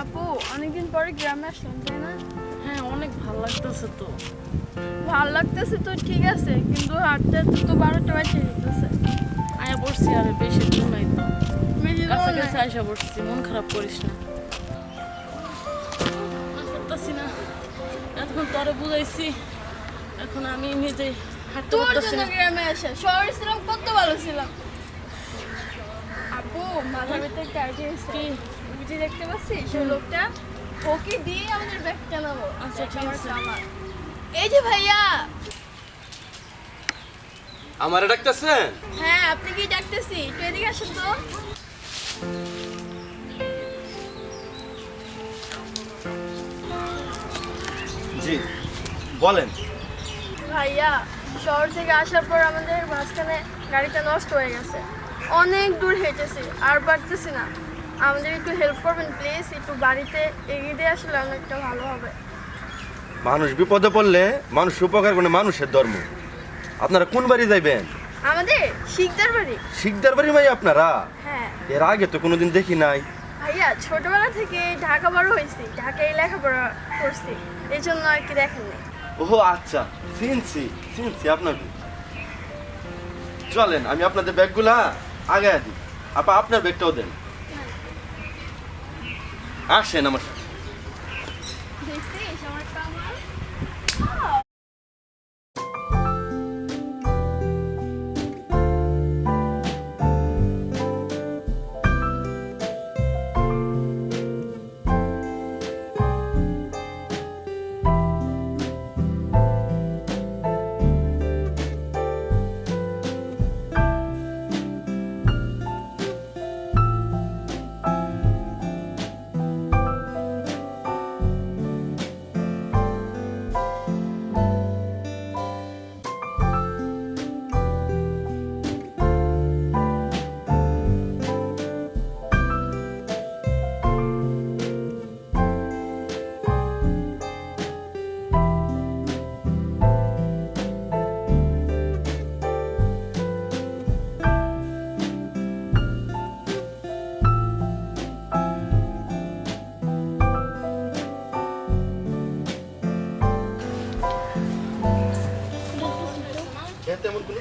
আপু অনেকদিন পরে গ্রামে আসলাম তাই না? হ্যাঁ অনেক ভালো লাগতেছে তো। ভালো লাগতেছে তো ঠিক আছে কিন্তু আটটা হাঁটতে তো বারোটা বাজে যেতেছে আয়া পড়ছি আর বেশি দূর নাই তো। কাছাকাছি আয়সা পড়ছি মন খারাপ করিস না। পারতাছি না। এখন তোরে বুঝাইছি এখন আমি নিজেই হাঁটতে তোর জন্য গ্রামে আসা শহরে ছিলাম কত ভালো ছিলাম। আপু মাথার ভিতরে একটা আইডিয়া হয়েছে বুঝে দেখতে পাচ্ছিস সেই লোকটা? ওকে দিয়ে আমাদের ব্যাগ চালাবো আচ্ছা, ঠিক আমার আছে। এই যে ভাইয়া! আমার ডাকতেছেন? হ্যাঁ আপনি কি ডাকতেছি। একটু এদিকে আসুন তো। জি বলেন। ভাইয়া শহর থেকে আসার পর আমাদের মাঝখানে গাড়িটা নষ্ট হয়ে গেছে। অনেক দূর হেঁটেছি আর পারতেছি না। আমাদের একটু হেল্প করবেন প্লিজ একটু বাড়িতে এগিয়ে দিয়ে আসলে অনেকটা ভালো হবে। মানুষ বিপদে পড়লে মানুষ উপকার করে মানুষের ধর্ম। আপনারা কোন বাড়ি যাইবেন? আমাদের শিকদার বাড়ি। শিকদার বাড়ি ভাই আপনারা? হ্যাঁ। এর আগে তো কোনোদিন দেখি নাই। ভাইয়া ছোটবেলা থেকে ঢাকা বড় হয়েছি ঢাকায় লেখাপড়া করছি। এই জন্য আর কি দেখেননি। ও আচ্ছা। চিনছি চিনছি আপনাকে। চলেন আমি আপনাদের ব্যাগগুলা আগে দিই। আপা আপনার ব্যাগটাও দেন। আসেন আমার সাথে।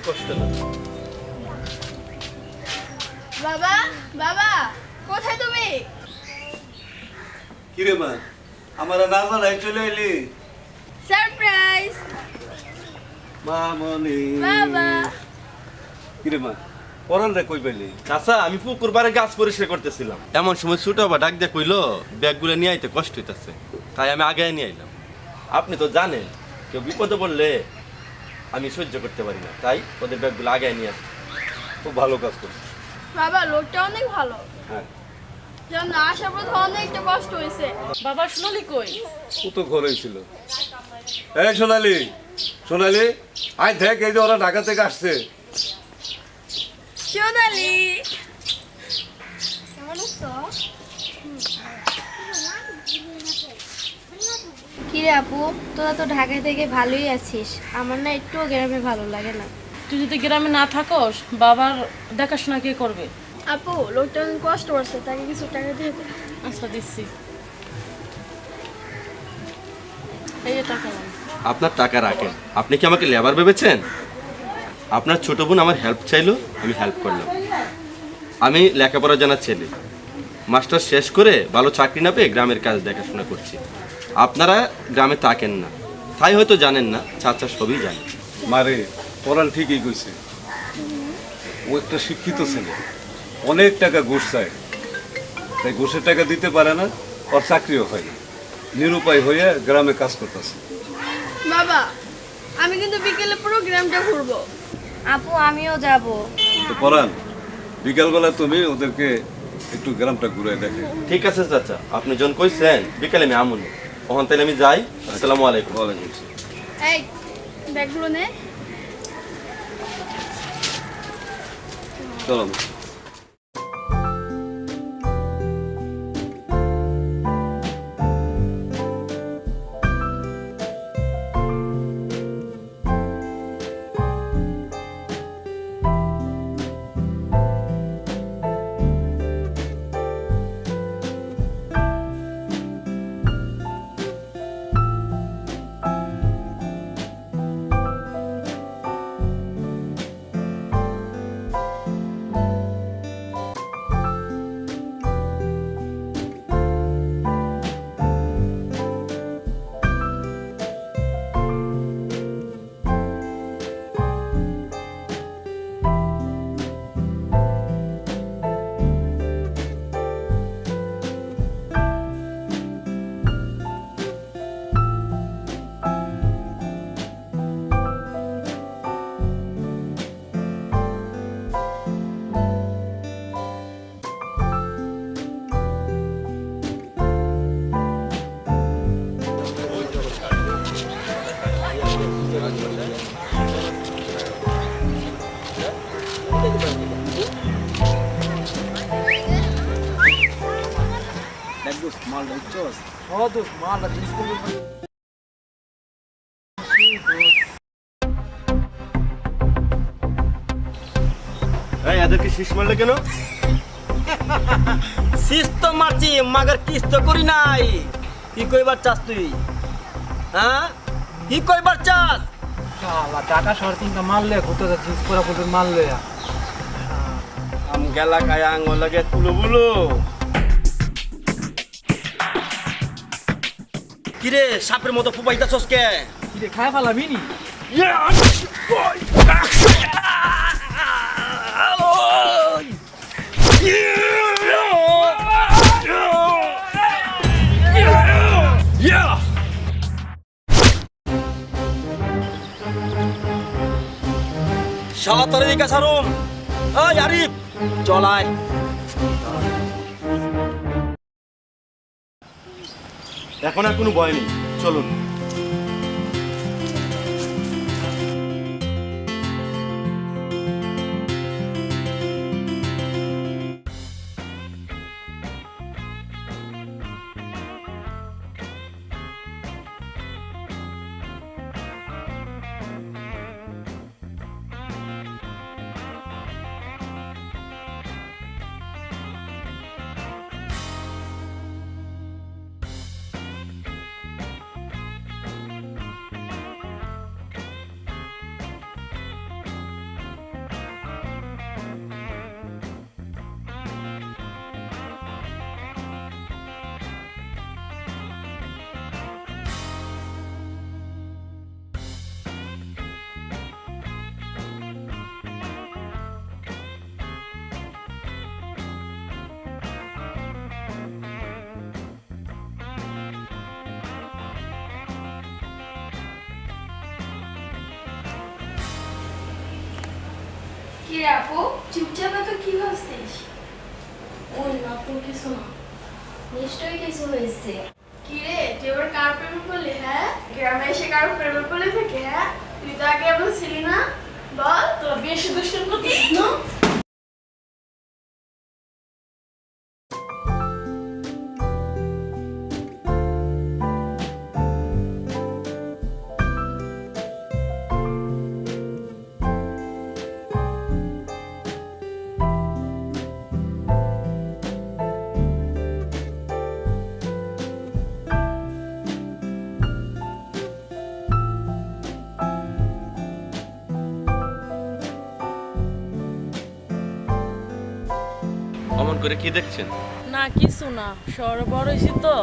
কষ্ট না। বাবা বাবা কোথায় তুমি? কিরে মা আমার না জানাই চলে এলি। সারপ্রাইজ মামনি বাবা। কিরে মা পরান রে কই পেলি? চাচা আমি পুকুর পাড়ে গাছ পরিষ্কার করতেছিলাম। এমন সময় ছোট বা ডাক দিয়ে কইলো ব্যাগগুলো নিয়ে আইতে কষ্ট হইতাছে। তাই আমি আগে নিয়ে আইলাম। আপনি তো জানেন কেউ বিপদে পড়লে আমি সহ্য করতে পারি না। তাই ওদের ব্যাগগুলো আগে নিয়ে আসি। খুব ভালো কাজ করছিস বাবা লোকটা অনেক ভালো। হ্যাঁ। যেন আসার পথে অনেকটা কষ্ট হয়েছে। বাবা শুনলি কই? ও তো ঘরেই ছিল। এই সোনালি সোনালি আই দেখ এই যে ওরা ঢাকা থেকে আসছে। সোনালি! কেমন আছো? কিরে আপু তোরা তো ঢাকায় থেকে ভালোই আছিস। আমার না একটুও গ্রামে ভালো লাগে না। তুই যদি গ্রামে না থাকস বাবার দেখাশোনা কে করবে? আপু লোকটা কষ্ট করছে তাকে কিছু টাকা দিয়ে আচ্ছা দিচ্ছি। এই টাকা আপনার টাকা রাখেন। আপনি কি আমাকে লেবার ভেবেছেন? আপনার ছোট বোন আমার হেল্প চাইলো আমি হেল্প করলাম। আমি লেখাপড়া জানার ছেলে। মাস্টার শেষ করে ভালো চাকরি না পেয়ে গ্রামের কাজ দেখাশোনা করছি। আপনারা গ্রামে থাকেন না। তাই হয়তো জানেন না চাচা সবই জানে। মারে পরান ঠিকই কইছে। ও একটা শিক্ষিত ছেলে। অনেক টাকা ঘুষ চায়। তাই ঘুষের টাকা দিতে পারে না ওর চাকরিও হয় না। নিরুপায় হয়ে গ্রামে কাজ করতেছে। বাবা আমি কিন্তু বিকেলে পুরো গ্রামটা ঘুরবো। আপু আমিও যাব। তো পরান বিকালবেলা তুমি ওদেরকে একটু গ্রামটা ঘুরে দেখে। ঠিক আছে চাচা। আপনি যখন কইছেন বিকালে আমি আমুন। ওখান তাহলে আমি যাই। আসসালামু আলাইকুম। ওয়ালাইকুম। এই ব্যাগগুলো নে। চলো। দোস্ত মালটা বুঝছস ও দোস্ত মালটা জিনিস এই এদেরকে শীষ মারলে কেন? শীষ তো মারছি মাগার কিস তো করি নাই। কি কইবার চাস তুই? হ্যাঁ? কি কইবার চাস? শালা টাকা সাড়ে তিনটা মারলে জিনিস করা বলতে মারলে। আম গেলা খায় আঙুল লাগে তুলো বুলো। কিরে সাপের মতো ফুপাইতা কি? রে খায় ফেলাবি নি? শালা তোর দিকে সারুম ওই আরিফ চলায় এখন আর কোনো ভয় নেই। চলুন। কি আপু? চুপচাপ তো কি ভাবছিস? ওই না তো কিছু না। নিশ্চয়ই কিছু হয়েছে। কি রে তুই এবার কার প্রেম করলি হ্যাঁ? গ্রামে এসে কারও প্রেম করলে থাকে হ্যাঁ? তুই তো আগে এমন ছিলি না। বল তোরা বেশি দুষ্টান করছিস না? করে কি দেখছেন? না কিছু না। শহরে বড় হয়েছি তো।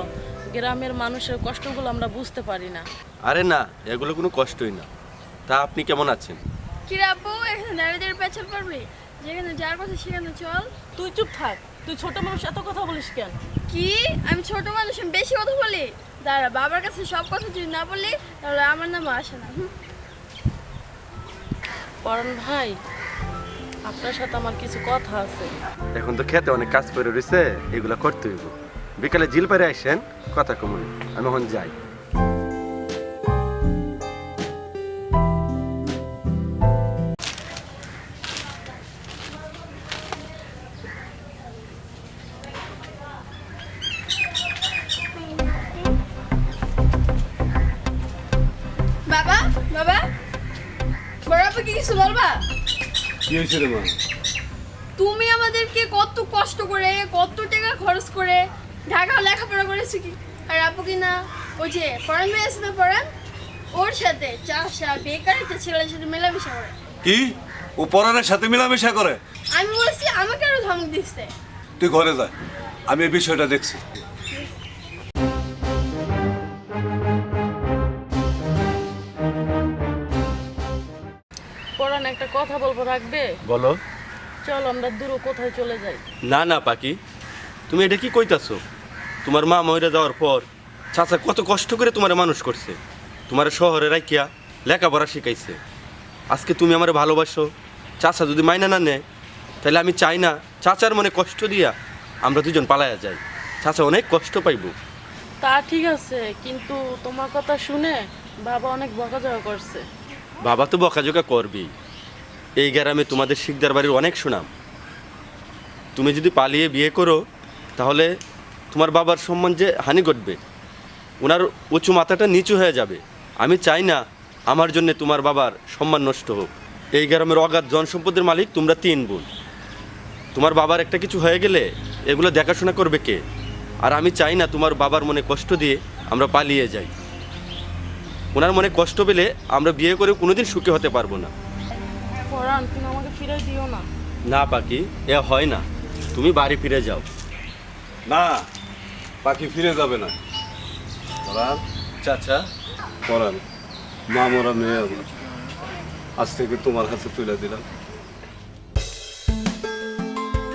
গ্রামের মানুষের কষ্টগুলো আমরা বুঝতে পারি না। আরে না এগুলো কোনো কষ্টই না। তা আপনি কেমন আছেন? কি রে আপু এখানে দাঁড়িয়ে দাঁড়িয়ে পেছাল পারবি যেখানে যার কথা সেখানে চল। তুই চুপ থাক। তুই ছোট মানুষ এত কথা বলিস কেন? কি? আমি ছোট মানুষ আমি বেশি কথা বলি? দাঁড়া বাবার কাছে সব কথা যদি না বলি তাহলে আমার নাম আসে না। পরণ ভাই আপনার সাথে আমার কিছু কথা আছে। এখন তো খেতে অনেক কাজ করে রয়েছে এগুলা করতে হইব। বিকালে জিল পারে আসেন কথা কমুন আমি এখন যাই। বাবা বাবা বড় আপু কি কিছু বলবা? কি হয়েছে রে মা? তুমি আমাদেরকে কত কষ্ট করে কত টাকা খরচ করে ঢাকা লেখাপড়া করেছি কি? আর আপু কি না ওই যে পড়ান আছে না পড়ান ওর সাথে চাষা বেকার একটা ছেলের সাথে মেলামেশা করে। কি? ও পরানের সাথে মেলামেশা করে? আমি বলছি আমাকে আরও ধমক দিচ্ছে। তুই ঘরে যা আমি এই বিষয়টা দেখছি। কথা বলব রাখবে? বলো। চল আমরা দূর কোথায় চলে যাই। না না পাখি। তুমি এটা কি কইতাছো? তোমার মা মরে যাওয়ার পর চাচা কত কষ্ট করে তোমার মানুষ করছে। তোমার শহরে রাখিয়া লেখাপড়া শিখাইছে। আজকে তুমি আমার ভালোবাসো। চাচা যদি মাইনা না নেয় তাহলে আমি চাই না চাচার মনে কষ্ট দিয়া আমরা দুজন পালায়া যাই। চাচা অনেক কষ্ট পাইব। তা ঠিক আছে কিন্তু তোমার কথা শুনে বাবা অনেক বকাঝকা করছে। বাবা তো বকাঝকা করবেই। এই গ্রামে তোমাদের শিকদার বাড়ির অনেক সুনাম। তুমি যদি পালিয়ে বিয়ে করো, তাহলে তোমার বাবার সম্মান যে হানি ঘটবে ওনার উঁচু মাথাটা নিচু হয়ে যাবে। আমি চাই না আমার জন্য তোমার বাবার সম্মান নষ্ট হোক। এই গ্রামের অগাধ জনসম্পদের মালিক তোমরা তিন বোন। তোমার বাবার একটা কিছু হয়ে গেলে এগুলো দেখাশোনা করবে কে? আর আমি চাই না তোমার বাবার মনে কষ্ট দিয়ে আমরা পালিয়ে যাই। ওনার মনে কষ্ট পেলে আমরা বিয়ে করে কোনোদিন সুখী হতে পারব না। পরান তুমি আমাকে ফিরে দিও না। না পাখি এ হয় না। তুমি বাড়ি ফিরে যাও। না পাখি ফিরে যাবে না। পরাণ চাচা। পরাণ মা মরা মেয়ে আজ থেকে তোমার হাতে তুলে দিলাম।